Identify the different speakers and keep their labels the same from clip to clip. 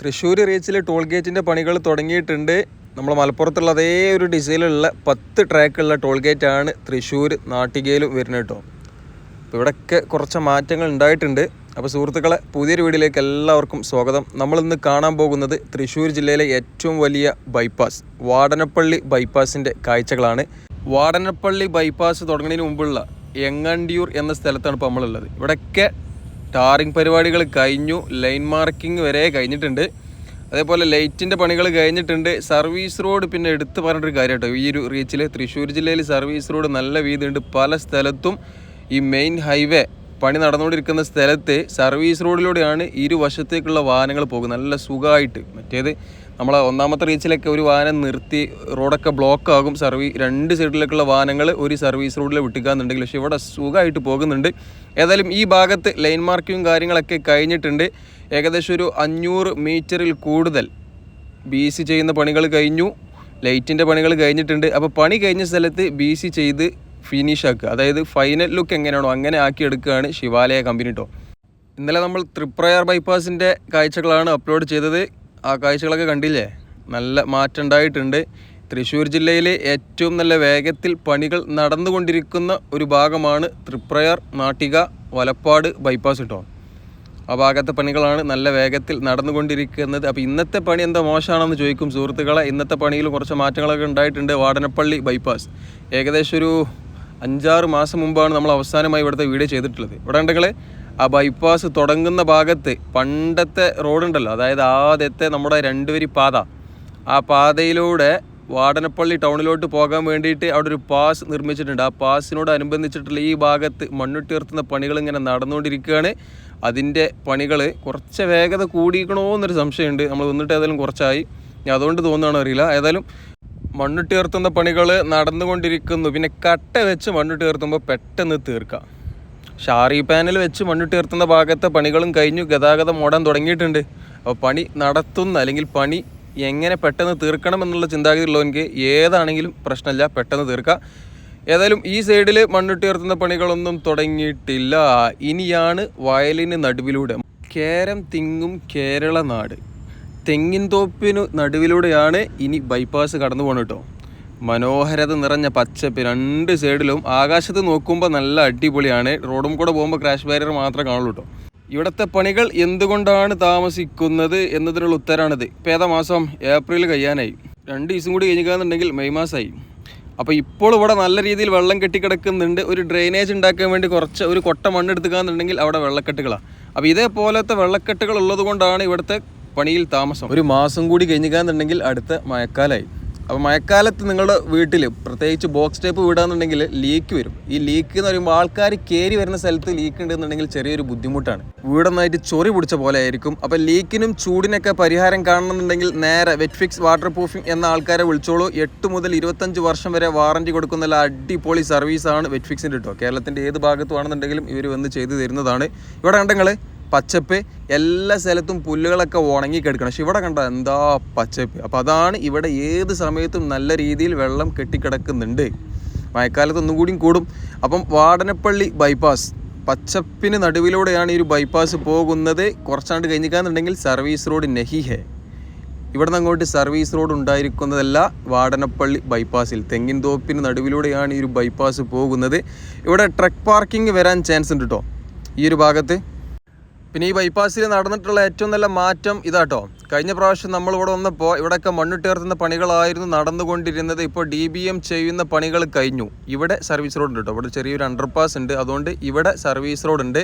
Speaker 1: Thrissur റീച്ചിൽ toll ഗേറ്റിന്റെ പണികൾ തുടങ്ങിയിട്ടുണ്ട്. നമ്മൾ മലപ്പുറത്തുള്ള അതേ ഒരു ഡിസൈനിലുള്ള പത്ത് ട്രാക്കുള്ള ടോൾ ആണ് തൃശ്ശൂർ നാട്ടികയിലും വരുന്നത് കേട്ടോ. അപ്പോൾ ഇവിടെയൊക്കെ കുറച്ച് മാറ്റങ്ങൾ ഉണ്ടായിട്ടുണ്ട്. അപ്പോൾ സുഹൃത്തുക്കളെ പുതിയൊരു വീഡിയോയിലേക്ക് എല്ലാവർക്കും സ്വാഗതം. നമ്മളിന്ന് കാണാൻ പോകുന്നത് തൃശ്ശൂർ ജില്ലയിലെ ഏറ്റവും വലിയ ബൈപ്പാസ് വാടനപ്പള്ളി ബൈപ്പാസിന്റെ കാഴ്ചകളാണ്. വാടനപ്പള്ളി ബൈപ്പാസ് തുടങ്ങുന്നതിന് മുമ്പുള്ള എങ്ങണ്ടിയൂർ എന്ന സ്ഥലത്താണ് ഇപ്പോൾ നമ്മളുള്ളത്. ഇവിടെയൊക്കെ ടാറിങ് പരിപാടികൾ കഴിഞ്ഞു ലൈൻ മാർക്കിംഗ് വരെ കഴിഞ്ഞിട്ടുണ്ട്. അതേപോലെ ലൈറ്റിന്റെ പണികൾ കഴിഞ്ഞിട്ടുണ്ട്. സർവീസ് റോഡ് പിന്നെ എടുത്ത് പറഞ്ഞിട്ടൊരു കാര്യം കേട്ടോ ഈ ഒരു റീച്ചിൽ തൃശ്ശൂർ ജില്ലയിൽ സർവീസ് റോഡ് നല്ല വീതിയുണ്ട്. പല സ്ഥലത്തും ഈ മെയിൻ ഹൈവേ പണി നടന്നുകൊണ്ടിരിക്കുന്ന സ്ഥലത്ത് സർവീസ് റോഡിലൂടെയാണ് ഇരുവശത്തേക്കുള്ള വാഹനങ്ങൾ പോകുന്നത്. നല്ല സുഖമായിട്ട്. മറ്റേത് നമ്മളെ ഒന്നാമത്തെ റീച്ചിലൊക്കെ ഒരു വാഹനം നിർത്തി റോഡൊക്കെ ബ്ലോക്ക് ആകും സർവീസ് രണ്ട് സൈഡിലേക്കുള്ള വാഹനങ്ങൾ ഒരു സർവീസ് റോഡിൽ വിട്ടിക്കാന്നുണ്ടെങ്കിൽ പക്ഷേ ഇവിടെ സുഖമായിട്ട് പോകുന്നുണ്ട്. ഏതായാലും ഈ ഭാഗത്ത് ലൈൻ മാർക്കിങ്ങും കാര്യങ്ങളൊക്കെ കഴിഞ്ഞിട്ടുണ്ട്. ഏകദേശം ഒരു അഞ്ഞൂറ് മീറ്ററിൽ കൂടുതൽ ബി സി ചെയ്യുന്ന പണികൾ കഴിഞ്ഞു. ലൈറ്റിന്റെ പണികൾ കഴിഞ്ഞിട്ടുണ്ട്. അപ്പോൾ പണി കഴിഞ്ഞ സ്ഥലത്ത് ബി സി ചെയ്ത് ഫിനിഷ് ആക്കുക. അതായത് ഫൈനൽ ലുക്ക് എങ്ങനെയാണോ അങ്ങനെ ആക്കിയെടുക്കുകയാണ് ശിവാലയ കമ്പനി കേട്ടോ ഇന്നലെ നമ്മൾ ത്രിപ്രയാർ ബൈപ്പാസിന്റെ കാഴ്ചകളാണ് അപ്ലോഡ് ചെയ്തത്. ആ കാഴ്ചകളൊക്കെ കണ്ടില്ലേ? നല്ല മാറ്റം ഉണ്ടായിട്ടുണ്ട്. തൃശ്ശൂർ ജില്ലയിലെ ഏറ്റവും നല്ല വേഗത്തിൽ പണികൾ നടന്നുകൊണ്ടിരിക്കുന്ന ഒരു ഭാഗമാണ് തൃപ്രയാർ നാട്ടിക വലപ്പാട് ബൈപ്പാസ് കേട്ടോ ആ ഭാഗത്തെ പണികളാണ് നല്ല വേഗത്തിൽ നടന്നുകൊണ്ടിരിക്കുന്നത്. അപ്പോൾ ഇന്നത്തെ പണി എന്താ മോശമാണെന്ന് ചോദിക്കും സുഹൃത്തുക്കളെ. ഇന്നത്തെ പണിയിൽ കുറച്ച് മാറ്റങ്ങളൊക്കെ ഉണ്ടായിട്ടുണ്ട്. വാടനപ്പള്ളി ബൈപ്പാസ് ഏകദേശം ഒരു അഞ്ചാറ് മാസം മുമ്പാണ് നമ്മൾ അവസാനമായി ഇവിടുത്തെ വീഡിയോ ചെയ്തിട്ടുള്ളത്. ഇവിടെ ഉണ്ടെങ്കിൽ ആ ബൈപ്പാസ് തുടങ്ങുന്ന ഭാഗത്ത് പണ്ടത്തെ റോഡുണ്ടല്ലോ അതായത് ആദ്യത്തെ നമ്മുടെ രണ്ടുവരി പാത. ആ പാതയിലൂടെ വാടനപ്പള്ളി ടൗണിലോട്ട് പോകാൻ വേണ്ടിയിട്ട് അവിടെ ഒരു പാസ് നിർമ്മിച്ചിട്ടുണ്ട്. ആ പാസിനോട് അനുബന്ധിച്ചിട്ടുള്ള ഈ ഭാഗത്ത് മണ്ണുട്ടിയർത്തുന്ന പണികൾ ഇങ്ങനെ നടന്നുകൊണ്ടിരിക്കുകയാണ്. അതിന്റെ പണികൾ കുറച്ച് വേഗത കൂടിക്കണോ എന്നൊരു സംശയമുണ്ട്. നമ്മൾ വന്നിട്ട് ഏതായാലും കുറച്ചായി. ഞാൻ അതുകൊണ്ട് തോന്നുകയാണോ അറിയില്ല. ഏതായാലും മണ്ണുട്ടിയർത്തുന്ന പണികൾ നടന്നുകൊണ്ടിരിക്കുന്നു. പിന്നെ കട്ട വെച്ച് മണ്ണുട്ടിയർത്തുമ്പോൾ പെട്ടെന്ന് തീർക്കാം. ഷാറി പാനൽ വെച്ച് മണ്ണിട്ട് ഉയർത്തുന്ന ഭാഗത്തെ പണികളും കഴിഞ്ഞു. ഗതാഗതം ഓടാൻ തുടങ്ങിയിട്ടുണ്ട്. അപ്പോൾ പണി നടത്തുന്ന അല്ലെങ്കിൽ പണി എങ്ങനെ പെട്ടെന്ന് തീർക്കണം എന്നുള്ള ചിന്താഗതി ഉള്ളവർക്ക് ഏതാണെങ്കിലും പ്രശ്നമില്ല. പെട്ടെന്ന് തീർക്കാം. ഏതായാലും ഈ സൈഡിൽ മണ്ണിട്ട് ഉയർത്തുന്ന പണികളൊന്നും തുടങ്ങിയിട്ടില്ല. ഇനിയാണ് വയലിന് നടുവിലൂടെ. കേരം തിങ്ങും കേരള നാട് തെങ്ങിൻ തോപ്പിനു നടുവിലൂടെയാണ് ഇനി ബൈപ്പാസ് കടന്നു പോകണം കേട്ടോ. മനോഹരത നിറഞ്ഞ പച്ചപ്പ് രണ്ട് സൈഡിലും ആകാശത്ത് നോക്കുമ്പോൾ നല്ല അടിപൊളിയാണ്. റോഡും കൂടെ പോകുമ്പോൾ ക്രാഷ് ബാരിയർ മാത്രമേ കാണുള്ളൂ കേട്ടോ ഇവിടുത്തെ പണികൾ എന്തുകൊണ്ടാണ് താമസിക്കുന്നത് എന്നതിനുള്ള ഉത്തരമാണിത് ഇപ്പോൾ ഏതാ മാസം? ഏപ്രിൽ കഴിയാനായി. രണ്ട് ദിവസം കൂടി കഴിഞ്ഞിക്കാന്നുണ്ടെങ്കിൽ മെയ് മാസമായി അപ്പോൾ ഇപ്പോൾ ഇവിടെ നല്ല രീതിയിൽ വെള്ളം കെട്ടിക്കിടക്കുന്നുണ്ട്. ഒരു ഡ്രെയിനേജ് ഉണ്ടാക്കാൻ വേണ്ടി കുറച്ച് ഒരു കൊട്ട മണ്ണെടുത്തുകാന്നുണ്ടെങ്കിൽ അവിടെ വെള്ളക്കെട്ടുകളാണ് അപ്പോൾ ഇതേപോലത്തെ വെള്ളക്കെട്ടുകൾ ഉള്ളതുകൊണ്ടാണ് ഇവിടുത്തെ പണിയിൽ താമസം. ഒരു മാസം കൂടി കഴിഞ്ഞിക്കാന്നുണ്ടെങ്കിൽ അടുത്ത മഴക്കാലമായി അപ്പോൾ മഴക്കാലത്ത് നിങ്ങളുടെ വീട്ടിൽ പ്രത്യേകിച്ച് ബോക്സ് ടൈപ്പ് വീടാന്നുണ്ടെങ്കിൽ ലീക്ക് വരും. ഈ ലീക്ക് എന്ന് പറയുമ്പോൾ ആൾക്കാർ കയറി വരുന്ന സ്ഥലത്ത് ലീക്ക് ഉണ്ടെന്നുണ്ടെങ്കിൽ ചെറിയൊരു ബുദ്ധിമുട്ടാണ്. വീടൊന്നായിട്ട് ചൊറി പിടിച്ച പോലെ ആയിരിക്കും. അപ്പോൾ ലീക്കിനും ചൂടിനൊക്കെ പരിഹാരം കാണണമെന്നുണ്ടെങ്കിൽ നേരെ വെറ്റ്ഫിക്സ് വാട്ടർ പ്രൂഫിംഗ് എന്ന ആൾക്കാരെ വിളിച്ചോളൂ. എട്ട് മുതൽ ഇരുപത്തഞ്ച് വർഷം വരെ വാറണ്ടി കൊടുക്കുന്ന അടിപൊളി സർവീസാണ് വെറ്റ്ഫിക്സിന്റെ കേട്ടോ കേരളത്തിന്റെ ഏത് ഭാഗത്തുവാണെന്നുണ്ടെങ്കിലും ഇവർ വന്ന് ചെയ്തു തരുന്നതാണ്. ഇവിടെ കണ്ടെങ്കിൽ പച്ചപ്പ് എല്ലാ സ്ഥലത്തും പുല്ലുകളൊക്കെ ഉണങ്ങി കിടക്കണം പക്ഷെ ഇവിടെ കണ്ട എന്താ പച്ചപ്പ്? അപ്പോൾ അതാണ് ഇവിടെ ഏത് സമയത്തും നല്ല രീതിയിൽ വെള്ളം കെട്ടിക്കിടക്കുന്നുണ്ട്. മഴക്കാലത്ത് ഒന്നും കൂടിയും കൂടും. അപ്പം വാടനപ്പള്ളി ബൈപ്പാസ്. പച്ചപ്പിന് നടുവിലൂടെയാണ് ഈ ഒരു ബൈപ്പാസ് പോകുന്നത്. കുറച്ചാണ്ട് കഴിഞ്ഞിക്കാന്നുണ്ടെങ്കിൽ സർവീസ് റോഡ് നെഹിഹെ. ഇവിടെ നിന്ന് അങ്ങോട്ട് സർവീസ് റോഡ് ഉണ്ടായിരിക്കുന്നതല്ല വാടനപ്പള്ളി ബൈപ്പാസിൽ. തെങ്ങിൻ തോപ്പിന് നടുവിലൂടെയാണ് ഈ ഒരു ബൈപ്പാസ് പോകുന്നത്. ഇവിടെ ട്രക്ക് പാർക്കിംഗ് വരാൻ ചാൻസ് ഉണ്ട് കേട്ടോ ഈ ഒരു ഭാഗത്ത് പിന്നെ ഈ ബൈപ്പാസിൽ നടന്നിട്ടുള്ള ഏറ്റവും നല്ല മാറ്റം ഇതാട്ടോ. കഴിഞ്ഞ പ്രാവശ്യം നമ്മൾ ഇവിടെ വന്നപ്പോൾ ഇവിടെയൊക്കെ മണ്ണിട്ടേർത്തുന്ന പണികളായിരുന്നു നടന്നുകൊണ്ടിരുന്നത്. ഇപ്പോൾ ഡി ബി എം ചെയ്യുന്ന പണികൾ കഴിഞ്ഞു. ഇവിടെ സർവീസ് റോഡ് ഉണ്ട് കേട്ടോ ഇവിടെ ചെറിയൊരു അണ്ടർപാസ് ഉണ്ട്. അതുകൊണ്ട് ഇവിടെ സർവീസ് റോഡ് ഉണ്ട്.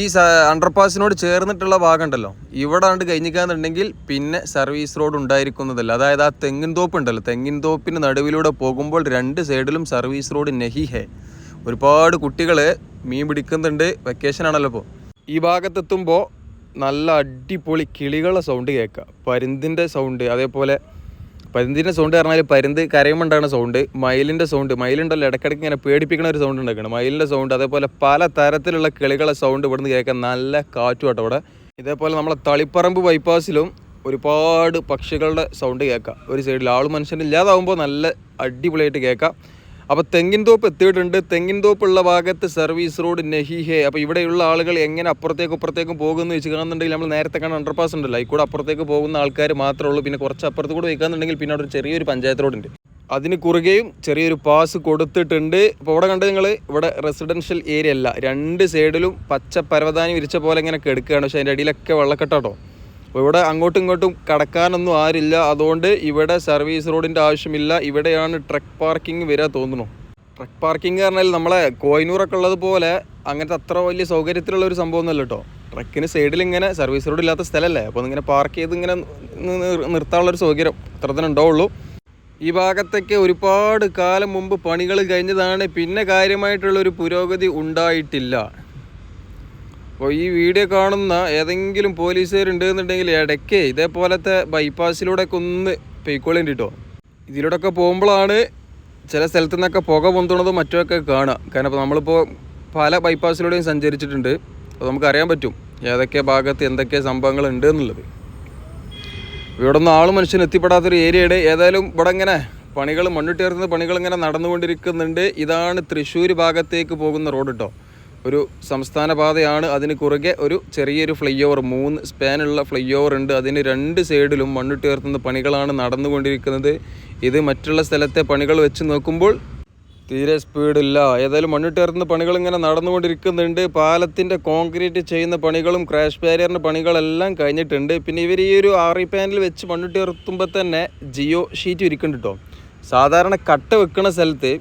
Speaker 1: ഈ അണ്ടർപാസിനോട് ചേർന്നിട്ടുള്ള ഭാഗം ഉണ്ടല്ലോ ഇവിടെ കണ്ട് കഴിഞ്ഞിക്കാന്നുണ്ടെങ്കിൽ പിന്നെ സർവീസ് റോഡ് ഉണ്ടായിരിക്കുന്നതല്ല. അതായത് ആ തെങ്ങിൻ തോപ്പ് ഉണ്ടല്ലോ. തെങ്ങിൻ തോപ്പിന് നടുവിലൂടെ പോകുമ്പോൾ രണ്ട് സൈഡിലും സർവീസ് റോഡ് നെഹി ഹെ. ഒരുപാട് കുട്ടികൾ മീൻ പിടിക്കുന്നുണ്ട്. വെക്കേഷൻ ആണല്ലോ ഇപ്പോൾ ഈ ഭാഗത്തെത്തുമ്പോൾ നല്ല അടിപൊളി കിളികളുടെ സൗണ്ട് കേൾക്കുക പരുന്തിന്റെ സൗണ്ട് അതേപോലെ പരുന്തിന്റെ സൗണ്ട് പറഞ്ഞാൽ പരുന്ത് കരയുമ്പോണ്ടാണ് സൗണ്ട് മയിലിന്റെ സൗണ്ട് മയിലുണ്ടല്ലോ ഇടയ്ക്കിടയ്ക്ക് ഇങ്ങനെ പേടിപ്പിക്കുന്ന ഒരു സൗണ്ട് ഉണ്ടാക്കണം. മയിലിന്റെ സൗണ്ട് അതേപോലെ പല തരത്തിലുള്ള കിളികളെ സൗണ്ട് ഇവിടുന്ന് കേൾക്കാൻ നല്ല കാറ്റും അവിടെ ഇതേപോലെ നമ്മളെ തളിപ്പറമ്പ് ബൈപ്പാസിലും ഒരുപാട് പക്ഷികളുടെ സൗണ്ട് കേൾക്കാം. ഒരു സൈഡിൽ ആൾ മനുഷ്യനില്ലാതാവുമ്പോൾ നല്ല അടിപൊളിയായിട്ട് കേൾക്കാം. അപ്പോൾ തെങ്ങിൻ തോപ്പ് എത്തിയിട്ടുണ്ട്. തെങ്ങിൻ തോപ്പുള്ള ഭാഗത്ത് സർവീസ് റോഡ് നെഹിഹെ. അപ്പോൾ ഇവിടെയുള്ള ആളുകൾ എങ്ങനെ അപ്പുറത്തേക്കും ഇപ്പുറത്തേക്കും പോകുമെന്ന് വെച്ച് കാണുന്നുണ്ടെങ്കിൽ നമ്മൾ നേരത്തെ കാണാൻ അണ്ടർപാസ് ഉണ്ടല്ലോ. ഈ കൂടെ അപ്പുറത്തേക്ക് പോകുന്ന ആൾക്കാർ മാത്രമേ ഉള്ളൂ. പിന്നെ കുറച്ച് അപ്പുറത്ത് കൂടെ വയ്ക്കാന്നുണ്ടെങ്കിൽ പിന്നെ അവിടെ ചെറിയൊരു പഞ്ചായത്ത് റോഡുണ്ട് അതിന് കുറുകെയും ചെറിയൊരു പാസ് കൊടുത്തിട്ടുണ്ട്. അപ്പോൾ ഇവിടെ കണ്ടത് നിങ്ങൾ ഇവിടെ റെസിഡൻഷ്യൽ ഏരിയ അല്ല. രണ്ട് സൈഡിലും പച്ച പരവതാനി വിരിച്ച പോലെ ഇങ്ങനെ കെടുക്കുകയാണ്. പക്ഷേ അതിന്റെ അടിയിലൊക്കെ വെള്ളക്കെട്ടാട്ടോ. അപ്പോൾ ഇവിടെ അങ്ങോട്ടും ഇങ്ങോട്ടും കടക്കാനൊന്നും ആരില്ല. അതുകൊണ്ട് ഇവിടെ സർവീസ് റോഡിന്റെ ആവശ്യമില്ല. ഇവിടെയാണ് ട്രക്ക് പാർക്കിംഗ് വരിക തോന്നുന്നു. ട്രക്ക് പാർക്കിംഗ് പറഞ്ഞാൽ നമ്മളെ കോയിനൂറൊക്കെ ഉള്ളത് പോലെ അങ്ങനത്തെ അത്ര വലിയ സൗകര്യത്തിലുള്ള ഒരു സംഭവം ഒന്നുമല്ല കേട്ടോ ട്രക്കിന് സൈഡിൽ ഇങ്ങനെ സർവീസ് റോഡ് ഇല്ലാത്ത സ്ഥലമല്ലേ? അപ്പോൾ ഇങ്ങനെ പാർക്ക് ചെയ്ത് ഇങ്ങനെ നിർത്താനുള്ളൊരു സൗകര്യം അത്ര തന്നെ ഉണ്ടാവുള്ളൂ. ഈ ഭാഗത്തൊക്കെ ഒരുപാട് കാലം മുമ്പ് പണികൾ കഴിഞ്ഞതാണ്. പിന്നെ കാര്യമായിട്ടുള്ളൊരു പുരോഗതി ഉണ്ടായിട്ടില്ല. അപ്പോൾ ഈ വീഡിയോ കാണുന്ന ഏതെങ്കിലും പോലീസുകാരുണ്ട് എന്നുണ്ടെങ്കിൽ ഇടയ്ക്ക് ഇതേപോലത്തെ ബൈപ്പാസിലൂടെ ഒക്കെ ഒന്ന് പൊയ്ക്കോളേണ്ടി കേട്ടോ ഇതിലൂടെയൊക്കെ പോകുമ്പോഴാണ് ചില സ്ഥലത്തു നിന്നൊക്കെ പുക പൊന്തുണതും മറ്റുമൊക്കെ കാണുക കാരണം ഇപ്പോൾ നമ്മളിപ്പോൾ പല ബൈപ്പാസിലൂടെയും സഞ്ചരിച്ചിട്ടുണ്ട്. അപ്പോൾ നമുക്കറിയാൻ പറ്റും ഏതൊക്കെ ഭാഗത്ത് എന്തൊക്കെ സംഭവങ്ങൾ ഉണ്ട് എന്നുള്ളത്. ഇവിടെ ഒന്നും ആളും മനുഷ്യന് എത്തിപ്പെടാത്തൊരു ഏരിയയുടെ ഏതായാലും ഇവിടെ ഇങ്ങനെ പണികൾ മണ്ണിട്ടേർന്ന് പണികൾ ഇങ്ങനെ നടന്നുകൊണ്ടിരിക്കുന്നുണ്ട്. ഇതാണ് തൃശ്ശൂർ ഭാഗത്തേക്ക് പോകുന്ന റോഡ് കേട്ടോ ഒരു സംസ്ഥാന പാതയാണ്. അതിന് കുറുകെ ഒരു ചെറിയൊരു ഫ്ലൈ ഓവർ മൂന്ന് സ്പാനുള്ള ഫ്ലൈ ഓവർ ഉണ്ട്. അതിന് രണ്ട് സൈഡിലും മണ്ണിട്ട് ഉയർത്തുന്ന പണികളാണ് നടന്നുകൊണ്ടിരിക്കുന്നത്. ഇത് മറ്റുള്ള സ്ഥലത്തെ പണികൾ വെച്ച് നോക്കുമ്പോൾ തീരെ സ്പീഡില്ല. ഏതായാലും മണ്ണിട്ടേർത്തുന്ന പണികൾ ഇങ്ങനെ നടന്നുകൊണ്ടിരിക്കുന്നുണ്ട്. പാലത്തിന്റെ കോൺക്രീറ്റ് ചെയ്യുന്ന പണികളും ക്രാഷ് ബാരിയറിന്റെ പണികളെല്ലാം കഴിഞ്ഞിട്ടുണ്ട്. പിന്നെ ഇവർ ഈ ഒരു ആറി പാനൽ വെച്ച് മണ്ണിട്ട് മണ്ണിട്ടേർത്തുമ്പോൾ തന്നെ ജിയോ ഷീറ്റ് ഇരിക്കുന്നുണ്ട് കേട്ടോ സാധാരണ കട്ട വെക്കുന്ന സ്ഥലത്ത്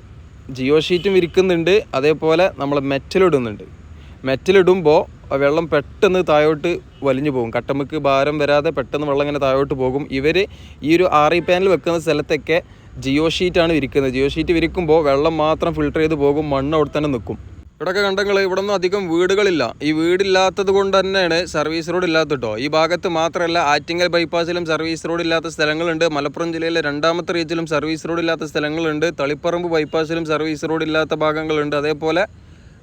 Speaker 1: ജിയോ ഷീറ്റും വിരിക്കുന്നുണ്ട്. അതേപോലെ നമ്മൾ മെറ്റലിടുന്നുണ്ട് മെറ്റലിടുമ്പോൾ വെള്ളം പെട്ടെന്ന് താഴോട്ട് വലിഞ്ഞു പോകും. കട്ടമ്മക്ക് ഭാരം വരാതെ പെട്ടെന്ന് വെള്ളം ഇങ്ങനെ താഴോട്ട് പോകും. ഇവർ ഈ ഒരു ആറി പാനൽ വെക്കുന്ന സ്ഥലത്തൊക്കെ ജിയോ ഷീറ്റാണ് വിരിക്കുന്നത്. ജിയോ ഷീറ്റ് വിരിക്കുമ്പോൾ വെള്ളം മാത്രം ഫിൽട്ടർ ചെയ്ത് പോകും. മണ്ണ് അവിടെ തന്നെ നിൽക്കും ഇവിടെയൊക്കെ കണ്ടെങ്കിൽ ഇവിടെ ഒന്നും അധികം വീടുകളില്ല. ഈ വീടില്ലാത്തത് കൊണ്ട് തന്നെയാണ് സർവീസ് റോഡ് ഇല്ലാത്ത കേട്ടോ. ഈ ഭാഗത്ത് മാത്രമല്ല ആറ്റിങ്ങൽ ബൈപ്പാസിലും സർവീസ് റോഡ് ഇല്ലാത്ത സ്ഥലങ്ങളുണ്ട്. മലപ്പുറം ജില്ലയിലെ രണ്ടാമത്തെ റീജിലും സർവീസ് റോഡ് ഇല്ലാത്ത സ്ഥലങ്ങളുണ്ട്. തളിപ്പറമ്പ് ബൈപ്പാസിലും സർവീസ് റോഡ് ഇല്ലാത്ത ഭാഗങ്ങളുണ്ട്. അതേപോലെ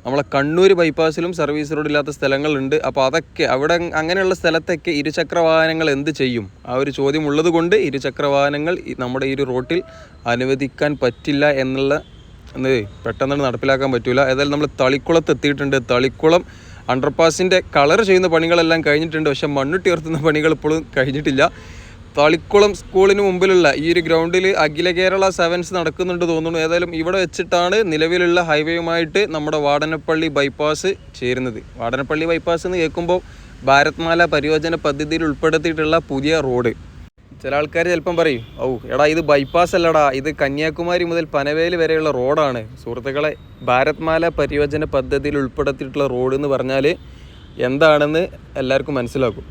Speaker 1: നമ്മളെ കണ്ണൂർ ബൈപ്പാസിലും സർവീസ് റോഡ് ഇല്ലാത്ത സ്ഥലങ്ങളുണ്ട്. അപ്പോൾ അതൊക്കെ അവിടെ അങ്ങനെയുള്ള സ്ഥലത്തൊക്കെ ഇരുചക്ര വാഹനങ്ങൾ എന്ത് ചെയ്യും? ആ ഒരു ചോദ്യം ഉള്ളത് കൊണ്ട് ഇരുചക്ര വാഹനങ്ങൾ നമ്മുടെ ഈ ഒരു റോട്ടിൽ അനുവദിക്കാൻ പറ്റില്ല എന്നുള്ള എന്ന് പെട്ടെന്ന് നടപ്പിലാക്കാൻ പറ്റില്ല ഏതായാലും നമ്മൾ തളിക്കുളത്ത് എത്തിയിട്ടുണ്ട് തളിക്കുളം അണ്ടർപാസിന്റെ കളർ ചെയ്യുന്ന പണികളെല്ലാം കഴിഞ്ഞിട്ടുണ്ട്. പക്ഷെ മണ്ണിട്ട് ഉയർത്തുന്ന പണികൾ ഇപ്പോഴും കഴിഞ്ഞിട്ടില്ല. തളിക്കുളം സ്കൂളിന് മുമ്പിലുള്ള ഈ ഒരു ഗ്രൗണ്ടിൽ അഖില കേരള സെവൻസ് നടക്കുന്നുണ്ട് തോന്നുന്നു. ഏതായാലും ഇവിടെ വെച്ചിട്ടാണ് നിലവിലുള്ള ഹൈവേയുമായിട്ട് നമ്മുടെ വാടനപ്പള്ളി ബൈപ്പാസ് ചേരുന്നത്. വാടനപ്പള്ളി ബൈപ്പാസ് എന്ന് കേൾക്കുമ്പോൾ ഭാരത്മാല പരിയോജന പദ്ധതിയിൽ ഉൾപ്പെടുത്തിയിട്ടുള്ള പുതിയ റോഡ് ചില ആൾക്കാർ ചിലപ്പം പറയും ഔ എടാ ഇത് ബൈപ്പാസ് അല്ലടാ ഇത് കന്യാകുമാരി മുതൽ പനവേലി വരെയുള്ള റോഡാണ്. സുഹൃത്തുക്കളെ ഭാരത്മാല പരിയോജന പദ്ധതിയിൽ ഉൾപ്പെടുത്തിയിട്ടുള്ള റോഡ് എന്ന് പറഞ്ഞാൽ എന്താണെന്ന് എല്ലാവർക്കും മനസ്സിലാക്കും.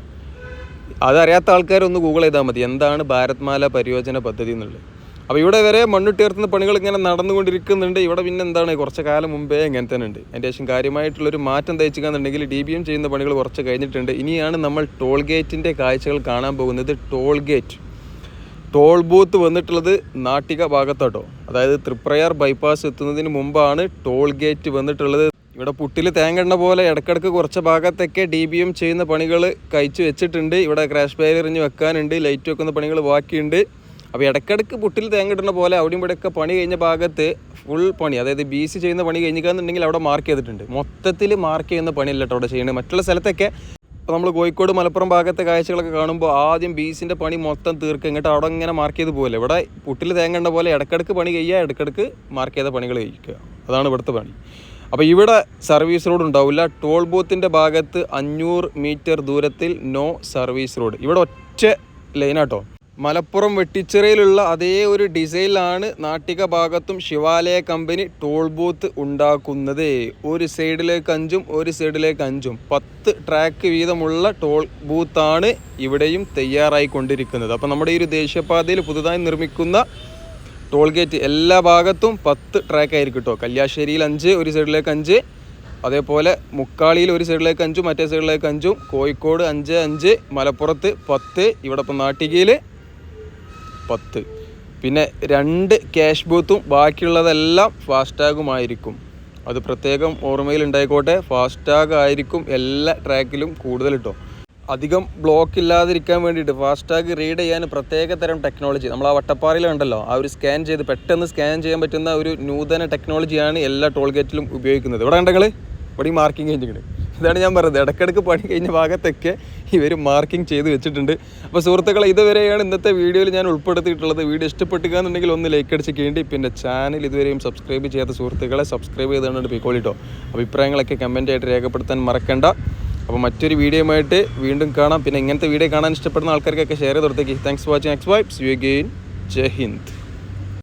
Speaker 1: അതറിയാത്ത ആൾക്കാരൊന്ന് ഗൂഗിൾ ചെയ്താൽ മതി എന്താണ് ഭാരത്മാല പരിയോജന പദ്ധതി എന്നുള്ളത്. അപ്പോൾ ഇവിടെ വരെ മണ്ണിട്ടുയർത്തുന്ന പണികൾ ഇങ്ങനെ നടന്നുകൊണ്ടിരിക്കുന്നുണ്ട്. ഇവിടെ പിന്നെ എന്താണ്? കുറച്ച് കാലം മുമ്പേ ഇങ്ങനെ തന്നെ ഉണ്ട് അതിന്റെ ശേഷം കാര്യമായിട്ടുള്ളൊരു മാറ്റം തയ്ച്ചുകാന്നുണ്ടെങ്കിൽ ഡി ബി എം ചെയ്യുന്ന പണികൾ കുറച്ച് കഴിഞ്ഞിട്ടുണ്ട്. ഇനിയാണ് നമ്മൾ ടോൾ ഗേറ്റിന്റെ കാഴ്ചകൾ കാണാൻ പോകുന്നത്. ടോൾ ഗേറ്റ് ടോൾ ബൂത്ത് വന്നിട്ടുള്ളത് നാട്ടിക ഭാഗത്തോട്ടോ. അതായത് തൃപ്രയാർ ബൈപ്പാസ് എത്തുന്നതിന് മുമ്പാണ് ടോൾ ഗേറ്റ് വന്നിട്ടുള്ളത്. ഇവിടെ പുട്ടിൽ തേങ്ങണ്ണ പോലെ ഇടക്കിടക്ക് കുറച്ച് ഭാഗത്തൊക്കെ ഡി ബി എം ചെയ്യുന്ന പണികൾ കഴിച്ചു വെച്ചിട്ടുണ്ട്. ഇവിടെ ക്രാഷ് ബാരി എറിഞ്ഞ് വെക്കാനുണ്ട്. ലൈറ്റ് വെക്കുന്ന പണികൾ ബാക്കിയുണ്ട്. അപ്പോൾ ഇടയ്ക്കിടയ്ക്ക് പുട്ടിൽ തേങ്ങ ഇടുന്ന പോലെ അവിടെയും ഇവിടെയൊക്കെ പണി കഴിഞ്ഞ ഭാഗത്ത് ഫുൾ പണി അതായത് ബി സി ചെയ്യുന്ന പണി കഴിഞ്ഞിക്കാന്നുണ്ടെങ്കിൽ അവിടെ മാർക്ക് ചെയ്തിട്ടുണ്ട്. മൊത്തത്തിൽ മാർക്ക് ചെയ്യുന്ന പണിയല്ല കേട്ടോ അവിടെ ചെയ്യുന്നത്. മറ്റുള്ള സ്ഥലത്തൊക്കെ അപ്പോൾ നമ്മൾ കോഴിക്കോട് മലപ്പുറം ഭാഗത്തെ കാഴ്ചകളൊക്കെ കാണുമ്പോൾ ആദ്യം ബീസിന്റെ പണി മൊത്തം തീർക്കുക. എന്നിട്ട് അവിടെ ഇങ്ങനെ മാർക്ക് ചെയ്ത് പോലെ ഇവിടെ പുട്ടിൽ തേങ്ങണ്ട പോലെ ഇടക്കിടക്ക് പണി കഴിയുക ഇടക്കിടക്ക് മാർക്ക് ചെയ്ത പണികൾ കഴിക്കുക. അതാണ് ഇവിടുത്തെ പണി. അപ്പോൾ ഇവിടെ സർവീസ് റോഡ് ഉണ്ടാവില്ല. ടോൾ ബൂത്തിന്റെ ഭാഗത്ത് അഞ്ഞൂറ് മീറ്റർ ദൂരത്തിൽ നോ സർവീസ് റോഡ് ഇവിടെ ഒറ്റ ലൈനാട്ടോ മലപ്പുറം വെട്ടിച്ചിറയിലുള്ള അതേ ഒരു ഡിസൈനിലാണ് നാട്ടിക ഭാഗത്തും ശിവാലയ കമ്പനി ടോൾ ബൂത്ത് ഉണ്ടാക്കുന്നത്. ഒരു സൈഡിലേക്ക് അഞ്ചും ഒരു സൈഡിലേക്ക് അഞ്ചും. പത്ത് ട്രാക്ക് വീതമുള്ള ടോൾ ബൂത്താണ് ഇവിടെയും തയ്യാറായിക്കൊണ്ടിരിക്കുന്നത്. അപ്പോൾ നമ്മുടെ ഈ ഒരു ദേശീയപാതയിൽ പുതുതായി നിർമ്മിക്കുന്ന ടോൾ ഗേറ്റ് എല്ലാ ഭാഗത്തും പത്ത് ട്രാക്ക് ആയിരിക്കും കേട്ടോ. കല്യാശ്ശേരിയിൽ അഞ്ച് ഒരു സൈഡിലേക്ക് അഞ്ച്. അതേപോലെ മുക്കാളിയിൽ ഒരു സൈഡിലേക്ക് അഞ്ചും മറ്റേ സൈഡിലേക്ക് അഞ്ചും. കോഴിക്കോട് അഞ്ച് അഞ്ച്. മലപ്പുറത്ത് പത്ത്. ഇവിടെ ഇപ്പം നാട്ടികയിൽ പത്ത്. പിന്നെ രണ്ട് ക്യാഷ് ബൂത്തും ബാക്കിയുള്ളതെല്ലാം ഫാസ്ടാഗുമായിരിക്കും. അത് പ്രത്യേകം ഓർമ്മയിൽ ഉണ്ടായിക്കോട്ടെ ഫാസ്ടാഗ് ആയിരിക്കും എല്ലാ ട്രാക്കിലും കൂടുതൽ കിട്ടും അധികം ബ്ലോക്ക് ഇല്ലാതിരിക്കാൻ വേണ്ടിയിട്ട് ഫാസ്ടാഗ് റീഡ് ചെയ്യാൻ പ്രത്യേക തരം ടെക്നോളജി. നമ്മൾ ആ വട്ടപ്പാറയിലുണ്ടല്ലോ ആ ഒരു സ്കാൻ ചെയ്ത് പെട്ടെന്ന് സ്കാൻ ചെയ്യാൻ പറ്റുന്ന ഒരു നൂതന ടെക്നോളജിയാണ് എല്ലാ ടോൾ ഗേറ്റിലും ഉപയോഗിക്കുന്നത്. ഇവിടെ ഉണ്ടെങ്കിൽ ഇവിടെ ഈ മാർക്കിംഗ് കഴിഞ്ഞിട്ടുണ്ട് ഇതാണ് ഞാൻ പറഞ്ഞത്. ഇടയ്ക്കിടയ്ക്ക് പണി കഴിഞ്ഞ ഭാഗത്തൊക്കെ ഇവർ മാർക്കിംഗ് ചെയ്ത് വെച്ചിട്ടുണ്ട്. അപ്പോൾ സുഹൃത്തുക്കളെ ഇതുവരെയാണ് ഇന്നത്തെ വീഡിയോയിൽ ഞാൻ ഉൾപ്പെടുത്തിയിട്ടുള്ളത്. വീഡിയോ ഇഷ്ടപ്പെട്ടുകയെന്നുണ്ടെങ്കിൽ ഒന്ന് ലൈക്ക് അടിച്ച് കേണ്ടി പിന്നെ ചാനൽ ഇതുവരെയും സബ്സ്ക്രൈബ് ചെയ്യാത്ത സുഹൃത്തുക്കളെ സബ്സ്ക്രൈബ് ചെയ്തുകൊണ്ട് പോയിക്കോളിട്ടോ. അഭിപ്രായങ്ങളൊക്കെ കമന്റ് ആയിട്ട് രേഖപ്പെടുത്താൻ മറക്കണ്ട. അപ്പോൾ മറ്റൊരു വീഡിയോയുമായിട്ട് വീണ്ടും കാണാം. പിന്നെ ഇങ്ങനത്തെ വീഡിയോ കാണാൻ ഇഷ്ടപ്പെടുന്ന ആൾക്കാർക്കൊക്കെ ഷെയർ ചെയ്ത് കൊടുത്തേക്ക്. Thanks for watching X vibes you again Jai Hind